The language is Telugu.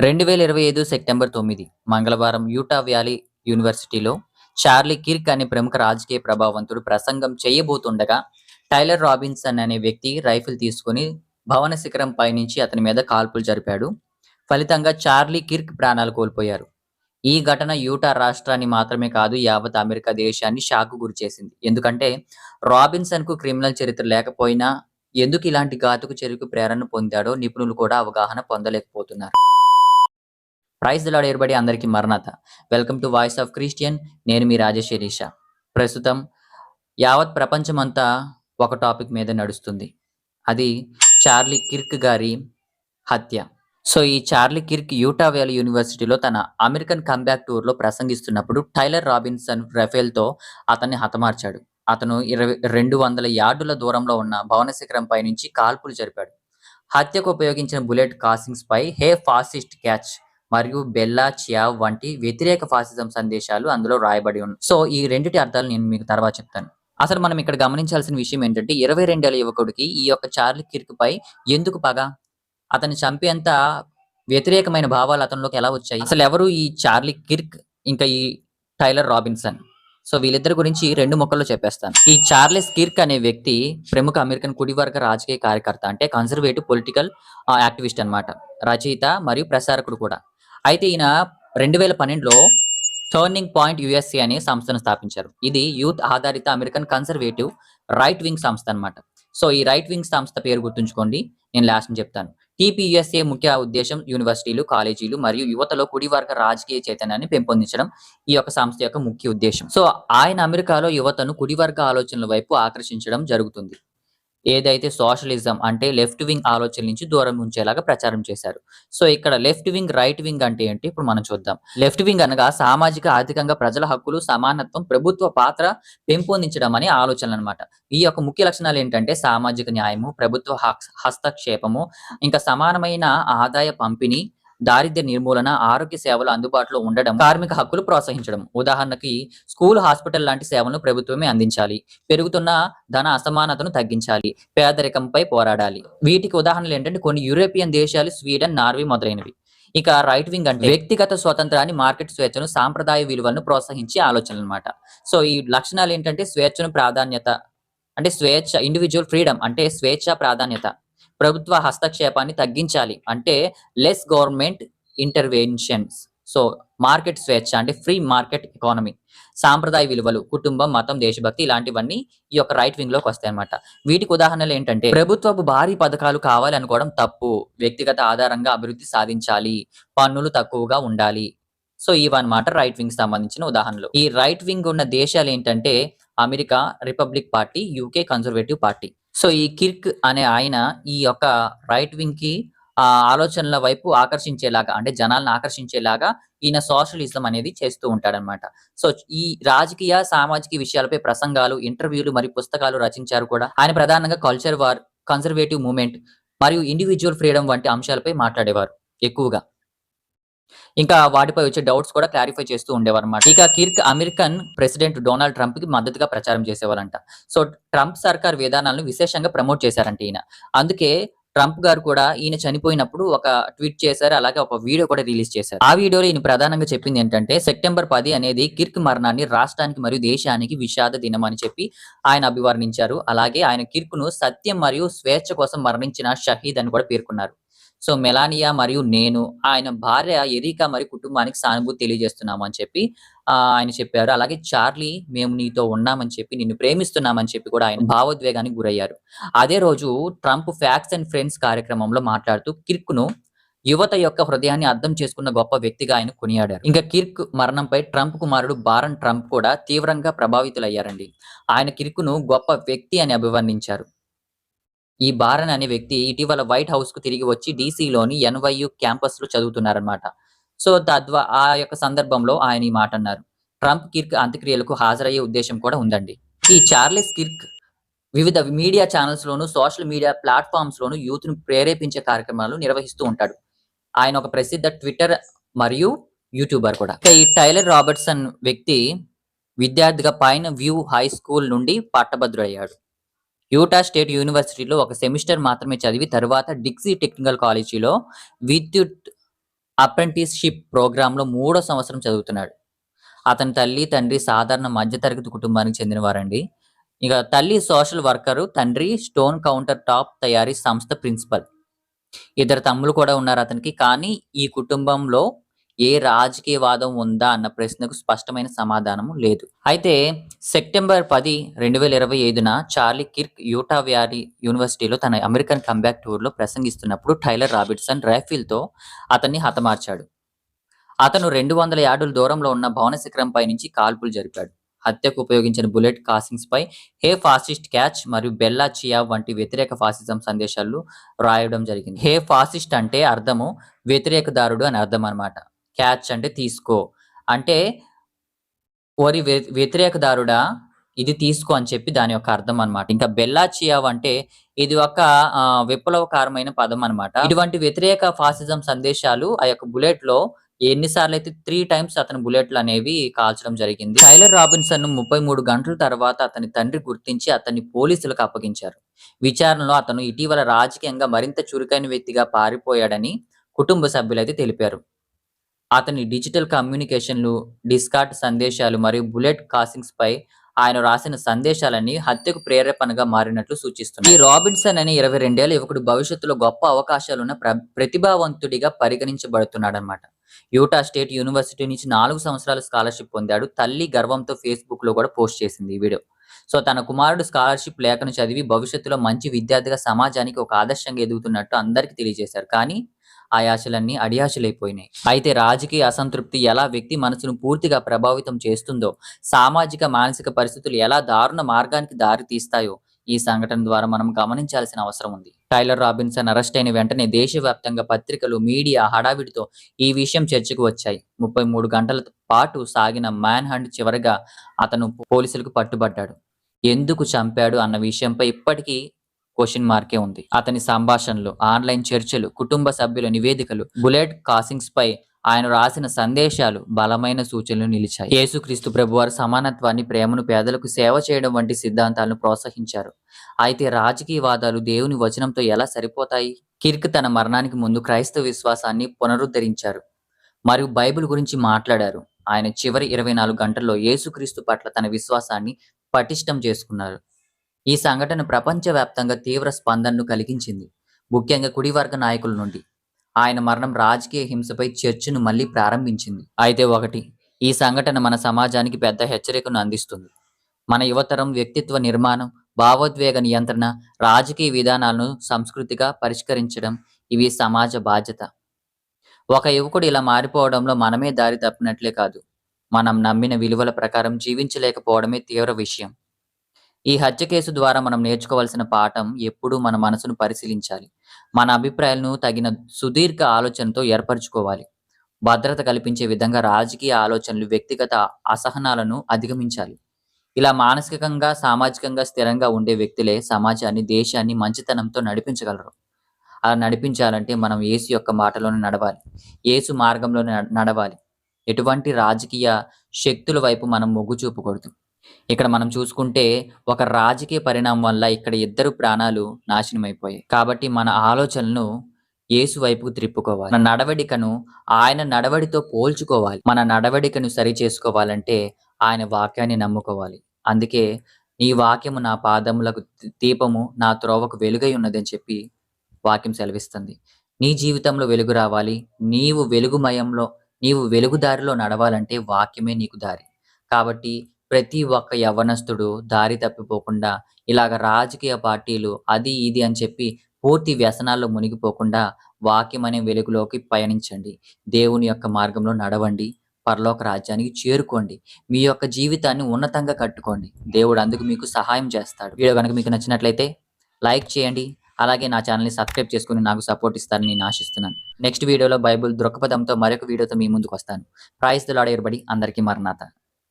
రెండు వేల ఇరవై ఐదు సెప్టెంబర్ తొమ్మిది మంగళవారం యూటా వ్యాలీ యూనివర్సిటీలో చార్లీ కిర్క్ అనే ప్రముఖ రాజకీయ ప్రభావవంతుడు ప్రసంగం చేయబోతుండగా టైలర్ రాబిన్సన్ అనే వ్యక్తి రైఫిల్ తీసుకుని భవన శిఖరం పైనుంచి అతని మీద కాల్పులు జరిపాడు. ఫలితంగా చార్లీ కిర్క్ ప్రాణాలు కోల్పోయారు. ఈ ఘటన యూటా రాష్ట్రాన్ని మాత్రమే కాదు యావత్ అమెరికా దేశాన్ని షాకు గురి చేసింది. ఎందుకంటే రాబిన్సన్కు క్రిమినల్ చరిత్ర లేకపోయినా ఎందుకు ఇలాంటి ఘాతుకు చెరుకు ప్రేరణ పొందాడో నిపుణులు కూడా అవగాహన పొందలేకపోతున్నారు. ప్రైజ్ లాడ్ ఏర్పడి అందరికీ మరణత. Welcome to voice of Christian. నేను మీ రాజేష్ ప్రస్తుతం యావత్ ప్రపంచమంతా ఒక టాపిక్ మీద నడుస్తుంది. అది చార్లీ కిర్క్ గారి హత్య. సో ఈ చార్లీ కిర్క్ యూటా వ్యాలీ యూనివర్సిటీలో తన అమెరికన్ కంబ్యాక్ టూర్లో ప్రసంగిస్తున్నప్పుడు టైలర్ రాబిన్సన్ రఫేల్తో అతన్ని హతమార్చాడు. అతను ఇరవై రెండు వందల యార్డుల దూరంలో ఉన్న భవన శిఖరం పై నుంచి కాల్పులు జరిపాడు. హత్యకు ఉపయోగించిన బుల్లెట్ కాసింగ్స్ పై హే ఫాసిస్ట్ క్యాచ్ మరియు బెల్లా చియావ్ వంటి వ్యతిరేక ఫాసిజం సందేశాలు అందులో రాయబడి ఉన్నాయి సో ఈ రెండిటి అర్థాలు నేను మీకు తర్వాత చెప్తాను. అసలు మనం ఇక్కడ గమనించాల్సిన విషయం ఏంటంటే ఇరవై రెండేళ్ళ యువకుడికి ఈ యొక్క చార్లీ కిర్క్ పై ఎందుకు పగ? అతన్ని చంపేంత వ్యతిరేకమైన భావాలు అతనిలోకి ఎలా వచ్చాయి? అసలు ఎవరు ఈ చార్లీ కిర్క్ ఇంకా ఈ టైలర్ రాబిన్సన్? సో వీళ్ళిద్దరి గురించి రెండు మొక్కల్లో చెప్పేస్తాను. ఈ చార్లెస్ కిర్క్ అనే వ్యక్తి ప్రముఖ అమెరికన్ కుడివర్గ రాజకీయ కార్యకర్త అంటే కన్సర్వేటివ్ పొలిటికల్ యాక్టివిస్ట్ అన్నమాట. రచయిత మరియు ప్రసారకుడు కూడా. అయితే ఈయన రెండు వేల పన్నెండులో టర్నింగ్ పాయింట్ యుఎస్ఏ అనే సంస్థను స్థాపించారు. ఇది యూత్ ఆధారిత అమెరికన్ కన్సర్వేటివ్ రైట్ వింగ్ సంస్థ అనమాట సో ఈ రైట్ వింగ్ సంస్థ పేరు గుర్తుంచుకోండి నేను లాస్ట్ చెప్తాను. టీపీఎస్ఏ ముఖ్య ఉద్దేశం యూనివర్సిటీలు కాలేజీలు మరియు యువతలో కుడివర్గ రాజకీయ చైతన్యాన్ని పెంపొందించడం ఈ యొక్క సంస్థ యొక్క ముఖ్య ఉద్దేశం. సో ఆయన అమెరికాలో యువతను కుడివర్గ ఆలోచనల వైపు ఆకర్షించడం జరుగుతుంది. ఏదైతే సోషలిజం అంటే లెఫ్ట్ వింగ్ ఆలోచన నుంచి దూరం ఉంచేలాగా ప్రచారం చేశారు. సో ఇక్కడ లెఫ్ట్ వింగ్ రైట్ వింగ్ అంటే ఏంటి? ఇప్పుడు మనం చూద్దాం. లెఫ్ట్ వింగ్ అనగా సామాజిక ఆర్థికంగా ప్రజల హక్కులు సమానత్వం ప్రభుత్వ పాత్ర పెంపొందించడం అనే ఆలోచనలు అనమాట ఈ యొక్క ముఖ్య లక్షణాలు ఏంటంటే సామాజిక న్యాయము ప్రభుత్వ హస్తక్షేపము ఇంకా సమానమైన ఆదాయ పంపిణీ దారిద్ర్య నిర్మూలన ఆరోగ్య సేవలు అందుబాటులో ఉండడం కార్మిక హక్కులు ప్రోత్సహించడం. ఉదాహరణకి స్కూల్ హాస్పిటల్ లాంటి సేవలను ప్రభుత్వమే అందించాలి. పెరుగుతున్న ధన అసమానతను తగ్గించాలి. పేదరికంపై పోరాడాలి. వీటికి ఉదాహరణలు ఏంటంటే కొన్ని యూరోపియన్ దేశాలు స్వీడన్ నార్వే మొదలైనవి. ఇక రైట్ వింగ్ అంటే వ్యక్తిగత స్వతంత్రాన్ని మార్కెట్ స్వేచ్ఛను సాంప్రదాయ విలువలను ప్రోత్సహించే ఆలోచనలు అనమాట సో ఈ లక్షణాలు ఏంటంటే స్వేచ్ఛను ప్రాధాన్యత అంటే స్వేచ్ఛ ఇండివిజువల్ ఫ్రీడమ్ అంటే స్వేచ్ఛ ప్రాధాన్యత. ప్రభుత్వ హస్తక్షేపాన్ని తగ్గించాలి. అంటే less government interventions so market స్వేచ్ఛ అంటే ఫ్రీ మార్కెట్ ఎకానమీ సాంప్రదాయ విలువలు కుటుంబం మతం దేశభక్తి ఇలాంటివన్నీ ఈ యొక్క రైట్ వింగ్లోకి వస్తాయి అనమాట వీటికి ఉదాహరణలు ఏంటంటే ప్రభుత్వపు భారీ పథకాలు కావాలనుకోవడం తప్పు. వ్యక్తిగత ఆధారంగా అభివృద్ధి సాధించాలి. పన్నులు తక్కువగా ఉండాలి. సో ఇవన్నమాట రైట్ వింగ్ సంబంధించిన ఉదాహరణలు. ఈ రైట్ వింగ్ ఉన్న దేశాలు ఏంటంటే America republic party UK conservative party. So ఈ కిర్క్ అనే ఆయన ఈ యొక్క రైట్ వింగ్కి ఆ ఆలోచనల వైపు ఆకర్షించేలాగా అంటే జనాలను ఆకర్షించేలాగా ఈయన సోషలిజం అనేది చేస్తూ ఉంటాడనమాట సో ఈ రాజకీయ సామాజిక విషయాలపై ప్రసంగాలు ఇంటర్వ్యూలు మరియు పుస్తకాలు రచించారు కూడా. ఆయన ప్రధానంగా కల్చర్ వార్ కన్సర్వేటివ్ మూమెంట్ మరియు ఇండివిజువల్ ఫ్రీడమ్ వంటి అంశాలపై మాట్లాడేవారు ఎక్కువగా. ఇంకా వాటిపై వచ్చే డౌట్స్ కూడా క్లారిఫై చేస్తూ ఉండేవారు అనమాట ఇక కిర్క్ అమెరికన్ ప్రెసిడెంట్ డొనాల్డ్ ట్రంప్కి మద్దతుగా ప్రచారం చేసేవారంట. సో ట్రంప్ సర్కార్ విధానాలను విశేషంగా ప్రమోట్ చేశారంట ఈయన. అందుకే ట్రంప్ గారు కూడా ఈయన చనిపోయినప్పుడు ఒక ట్వీట్ చేశారు అలాగే ఒక వీడియో కూడా రిలీజ్ చేశారు. ఆ వీడియోలో ఈయన ప్రధానంగా చెప్పింది ఏంటంటే సెప్టెంబర్ పది అనేది కిర్క్ మరణాన్ని రాష్ట్రానికి మరియు దేశానికి విషాద దినం అని చెప్పి ఆయన అభివర్ణించారు. అలాగే ఆయన కిర్కును సత్యం మరియు స్వేచ్ఛ కోసం మరణించిన షహీద్ అని కూడా పేర్కొన్నారు. సో మెలానియా మరియు నేను ఆయన భార్య ఎరికా మరియు కుటుంబానికి సానుభూతి తెలియజేస్తున్నాము అని చెప్పి ఆయన చెప్పారు. అలాగే చార్లీ మేము నీతో ఉన్నామని చెప్పి నిన్ను ప్రేమిస్తున్నామని చెప్పి కూడా ఆయన భావోద్వేగానికి గురయ్యారు. అదే రోజు ట్రంప్ ఫ్యాక్స్ అండ్ ఫ్రెండ్స్ కార్యక్రమంలో మాట్లాడుతూ కిర్క్ను యువత యొక్క హృదయాన్ని అర్థం చేసుకున్న గొప్ప వ్యక్తిగా ఆయన కొనియాడారు. ఇంకా కిర్క్ మరణంపై ట్రంప్ కుమారుడు బారన్ ట్రంప్ కూడా తీవ్రంగా ప్రభావితులయ్యారండి. ఆయన కిర్క్ను గొప్ప వ్యక్తి అని అభివర్ణించారు. ఈ బారన్ అనే వ్యక్తి ఇటీవల వైట్ హౌస్కు తిరిగి వచ్చి డీసీలోని ఎన్వైయు క్యాంపస్లో చదువుతున్నారనమాట సో తద్వా ఆ యొక్క సందర్భంలో ఆయన ఈ మాట అన్నారు ట్రంప్ కిర్క్ అంత్యక్రియలకు హాజరయ్యే ఉద్దేశం కూడా ఉందండి. ఈ చార్లెస్ కిర్క్ వివిధ మీడియా ఛానల్స్ లోను సోషల్ మీడియా ప్లాట్ఫామ్స్ లోను యూత్ను ప్రేరేపించే కార్యక్రమాలు నిర్వహిస్తూ ఉంటాడు. ఆయన ఒక ప్రసిద్ధ ట్విట్టర్ మరియు యూట్యూబర్ కూడా. ఈ టైలర్ రాబర్ట్సన్ వ్యక్తి విద్యార్థిగా పైన వ్యూ హై స్కూల్ నుండి పట్టభద్రుడయ్యాడు. యూటా స్టేట్ యూనివర్సిటీలో ఒక సెమిస్టర్ మాత్రమే చదివి తర్వాత డిక్సీ టెక్నికల్ కాలేజీలో విద్యుత్ అప్రెంటిస్‌షిప్ ప్రోగ్రాంలో మూడో సంవత్సరం చదువుతున్నాడు. అతని తల్లి, తండ్రి సాధారణ మధ్యతరగతి కుటుంబానికి చెందినవారండి. ఇక తల్లి సోషల్ వర్కరు, తండ్రి స్టోన్ కౌంటర్ టాప్ తయారీ సంస్థ ప్రిన్సిపల్. ఇద్దరు తమ్ములు కూడా ఉన్నారు అతనికి. కానీ ఈ కుటుంబంలో ఏ రాజకీయవాదం ఉందా అన్న ప్రశ్నకు స్పష్టమైన సమాధానం లేదు. అయితే సెప్టెంబర్ 10, 2025న చార్లీ కిర్క్ యూటా వ్యాలీ యూనివర్సిటీలో తన అమెరికన్ కంబ్యాక్ టూర్‌లో ప్రసంగిస్తున్నప్పుడు టైలర్ రాబిట్సన్ రైఫిల్‌తో అతన్ని హతమార్చాడు. అతను 200 యార్డుల దూరంలో ఉన్న భవన శిఖరంపై నుంచి కాల్పులు జరిపాడు. హత్యకు ఉపయోగించిన బుల్లెట్ కాసింగ్స్‌పై హే ఫాసిస్ట్ క్యాచ్ మరియు బెల్లా చియా వంటి వ్యతిరేక ఫాసిజం సందేశాలు రాయడం జరిగింది. హే ఫాసిస్ట్ అంటే అర్థము వ్యతిరేకదారుడు అని అర్థం అనమాట క్యాచ్ అంటే తీసుకో. అంటే ఓరి వ్యతిరేకదారుడా ఇది తీసుకో అని చెప్పి దాని యొక్క అర్థం అన్నమాట. ఇంకా బెల్లా చియావ్ అంటే ఇది ఒక విప్లవకారమైన విప్లవకరమైన పదం అన్నమాట. ఇటువంటి వ్యతిరేక ఫాసిజం సందేశాలు ఆ యొక్క బుల్లెట్లో ఎన్ని సార్లయితే 3 టైమ్స్ అతని బుల్లెట్‌లనేవి కాల్చడం జరిగింది. టైలర్ రాబిన్సన్ ముప్పై మూడు గంటల తర్వాత అతని తండ్రి గుర్తించి అతన్ని పోలీసులకు అప్పగించారు. విచారణలో అతను ఇటీవల రాజకీయంగా మరింత చురుకైన వ్యక్తిగా పారిపోయాడని కుటుంబ సభ్యులైతే తెలిపారు. అతని డిజిటల్ కమ్యూనికేషన్‌లు, డిస్కార్డ్ సందేశాలు మరియు బుల్లెట్ కాసింగ్స్‌పై ఆయన రాసిన సందేశాలన్నీ హత్యకు ప్రేరేపణగా మారినట్లు సూచిస్తుంది ఈ రాబిన్సన్ అనే 22 ఏళ్ళ యువకుడు భవిష్యత్తులో గొప్ప అవకాశాలున్న ప్ర ప్రతిభావంతుడిగా పరిగణించబడుతున్నాడనమాట యూటా స్టేట్ యూనివర్సిటీ నుంచి నాలుగు సంవత్సరాల స్కాలర్‌షిప్ పొందాడు. తల్లి గర్వంతో ఫేస్‌బుక్‌లో కూడా పోస్ట్ చేసింది ఈ వీడియో. సో తన కుమారుడు స్కాలర్‌షిప్ లేఖను చదివి భవిష్యత్తులో మంచి విద్యార్థిగా సమాజానికి ఒక ఆదర్శంగా ఎదుగుతున్నట్టు అందరికీ తెలియజేశారు. కానీ ఆ ఆశలన్నీ అడియాశలైపోయినాయి. అయితే రాజకీయ అసంతృప్తి ఎలా వ్యక్తి మనసును పూర్తిగా ప్రభావితం చేస్తుందో, సామాజిక, మానసిక పరిస్థితులు ఎలా దారుణ మార్గానికి దారి తీస్తాయో ఈ సంఘటన ద్వారా మనం గమనించాల్సిన అవసరం ఉంది. టైలర్ రాబిన్సన్ అరెస్ట్ అయిన వెంటనే దేశవ్యాప్తంగా పత్రికలు, మీడియా హడావిడితో ఈ విషయం చర్చకు వచ్చాయి. 33 గంటల పాటు సాగిన మ్యాన్ హ్యాండ్ చివరగా అతను పోలీసులకు పట్టుబడ్డాడు. ఎందుకు చంపాడు అన్న విషయంపై ఇప్పటికీ క్వశ్చన్ మార్కే ఉంది. అతని సంభాషణలు, ఆన్‌లైన్ చర్చలు, కుటుంబ సభ్యుల నివేదికలు, బుల్లెట్ కాసింగ్స్ పై ఆయన రాసిన సందేశాలు బలమైన సూచనలు నిలిచాయి. యేసుక్రీస్తు ప్రభువారు సమానత్వాన్ని, ప్రేమను, పేదలకు సేవ చేయడం వంటి సిద్ధాంతాలను ప్రోత్సహించారు. అయితే రాజకీయవాదాలు దేవుని వచనంతో ఎలా సరిపోతాయి? కిర్క్ తన మరణానికి ముందు క్రైస్తవ విశ్వాసాన్ని పునరుద్ధరించారు మరియు బైబిల్ గురించి మాట్లాడారు. ఆయన చివరి 24 గంటల్లో యేసుక్రీస్తు పట్ల తన విశ్వాసాన్ని పటిష్టం చేసుకున్నారు. ఈ సంఘటన ప్రపంచవ్యాప్తంగా తీవ్ర స్పందనను కలిగించింది. ముఖ్యంగా కుడివర్గ నాయకుల నుండి. ఆయన మరణం రాజకీయ హింసపై చర్చను మళ్ళీ ప్రారంభించింది. అయితే ఒకటి ఈ సంఘటన మన సమాజానికి పెద్ద హెచ్చరికను అందిస్తుంది. మన యువతరం వ్యక్తిత్వ నిర్మాణం, భావోద్వేగ నియంత్రణ, రాజకీయ విధానాలను సంస్కృతిగా పరిష్కరించడం ఇవి సమాజ బాధ్యత. ఒక యువకుడు ఇలా మారిపోవడంలో మనమే దారి తప్పినట్లే కాదు, మనం నమ్మిన విలువల ప్రకారం జీవించలేకపోవడమే తీవ్ర విషయం. ఈ హత్య కేసు ద్వారా మనం నేర్చుకోవాల్సిన పాఠం ఎప్పుడూ మన మనసును పరిశీలించాలి. మన అభిప్రాయాలను తగిన సుదీర్ఘ ఆలోచనతో ఏర్పరచుకోవాలి. భద్రత కల్పించే విధంగా రాజకీయ ఆలోచనలు, వ్యక్తిగత అసహనాలను అధిగమించాలి. ఇలా మానసికంగా, సామాజికంగా స్థిరంగా ఉండే వ్యక్తులే సమాజాన్ని, దేశాన్ని మంచితనంతో నడిపించగలరు. అలా నడిపించాలంటే మనం యేసు యొక్క మాటలోనే నడవాలి. యేసు మార్గంలోనే న నడవాలి. ఎటువంటి రాజకీయ శక్తుల వైపు మనం మొగ్గు చూపకూడదు. ఇక్కడ మనం చూసుకుంటే ఒక రాజకీయ పరిణామం వల్ల ఇక్కడ ఇద్దరు ప్రాణాలు నాశనమైపోయాయి. కాబట్టి మన ఆలోచనను యేసు వైపుకు త్రిప్పుకోవాలి. మన నడవడికను ఆయన నడవడితో పోల్చుకోవాలి. మన నడవడికను సరి చేసుకోవాలంటే ఆయన వాక్యాన్ని నమ్ముకోవాలి. అందుకే నీ వాక్యము నా పాదములకు దీపము, నా త్రోవకు వెలుగై ఉన్నదని చెప్పి వాక్యం సెలవిస్తుంది. నీ జీవితంలో వెలుగు రావాలి. నీవు వెలుగుమయంలో నీవు వెలుగు దారిలో నడవాలంటే వాక్యమే నీకు దారి. కాబట్టి ప్రతి ఒక్క యవ్వనస్తుడు దారి తప్పిపోకుండా ఇలాగ రాజకీయ పార్టీలు అది ఇది అని చెప్పి పూర్తి వ్యసనాల్లో మునిగిపోకుండా వాక్యం అనే వెలుగులోకి పయనించండి. దేవుని యొక్క మార్గంలో నడవండి. పరలోక రాజ్యానికి చేరుకోండి. మీ యొక్క జీవితాన్ని ఉన్నతంగా కట్టుకోండి. దేవుడు అందుకు మీకు సహాయం చేస్తాడు. వీడియో కనుక మీకు నచ్చినట్లయితే లైక్ చేయండి. అలాగే నా ఛానెల్‌ని సబ్స్క్రైబ్ చేసుకొని నాకు సపోర్ట్ ఇస్తారని నేను ఆశిస్తున్నాను. నెక్స్ట్ వీడియోలో బైబిల్ దృక్పథంతో మరొక వీడియోతో మీ ముందుకు వస్తాను. ప్రైజ్ ది అందరికీ మరణాత.